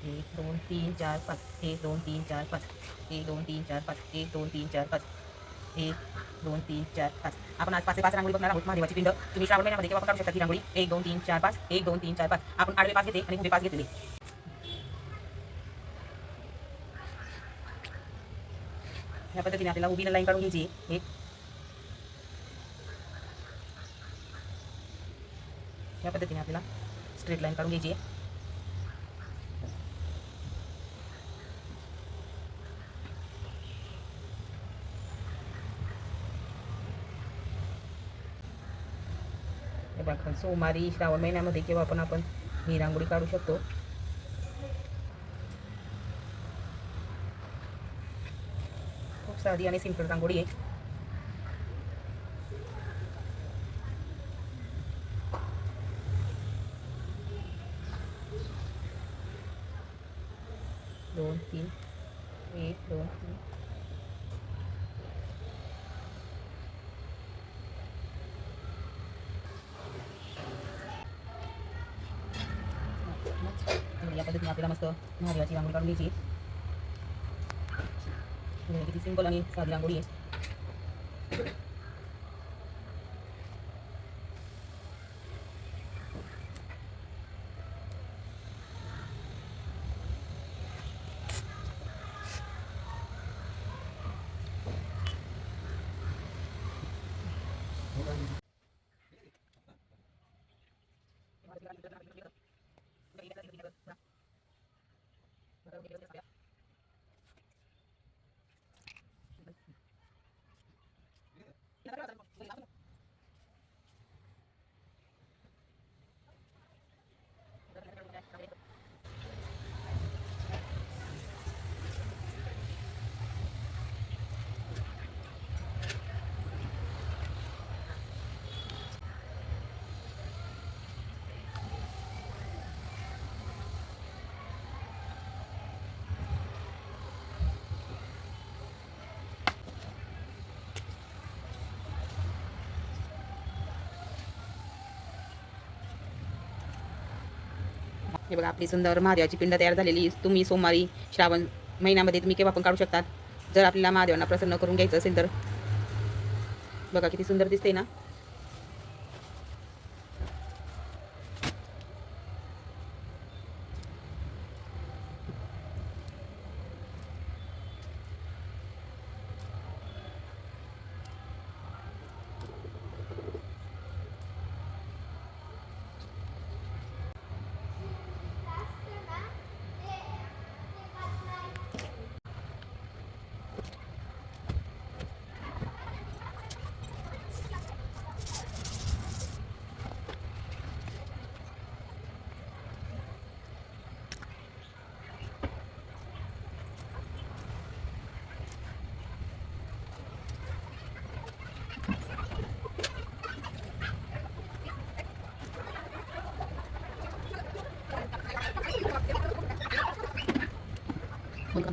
एक दोन तीन चार पाच एक दोन तीन चार पाच एक दोन तीन चार पाच एक दोन तीन चार पाच एक दोन तीन चार पाच. आपण आज पाच पाच रांगोळी बघणार आहोत महादेवाची पिंड. तुम्ही श्रावण महिन्यामध्ये केव्हा पण काढू शकता ही रांगोळी? एक दोन तीन चार पाच एक दोन तीन चार पाच. आपण आडवे पाच घेते आणि उभे पाच घेतले. या पद्धतीने आपल्याला उभी लाईन काढून घ्यायची एक. या पद्धतीने आपल्याला स्ट्रेट लाईन काढून घ्यायची आपण सोमवारी श्रावण महिन्यामध्ये केव्हा पण आपण ही रांगोळी काढू शकतो. खूप साधी आणि सिंपल रांगोळी आहे. दोन तीन. एक दोन तीन आणि या पद्धतीने आपल्याला मस्त महादेवाची रांगोळी काढून घ्यायची आहे. बघा किती सिंपल आणि साधी रांगोळी आहे Gracias. हे बघा आपली सुंदर महादेवाची पिंड तयार झालेली. तुम्ही सोमवारी श्रावण महिन्यामध्ये तुम्ही केव्हा पण काढू शकतात. जर आपल्याला महादेवांना प्रसन्न करून घ्यायचं असेल तर. बघा किती सुंदर दिसते ना? 我哥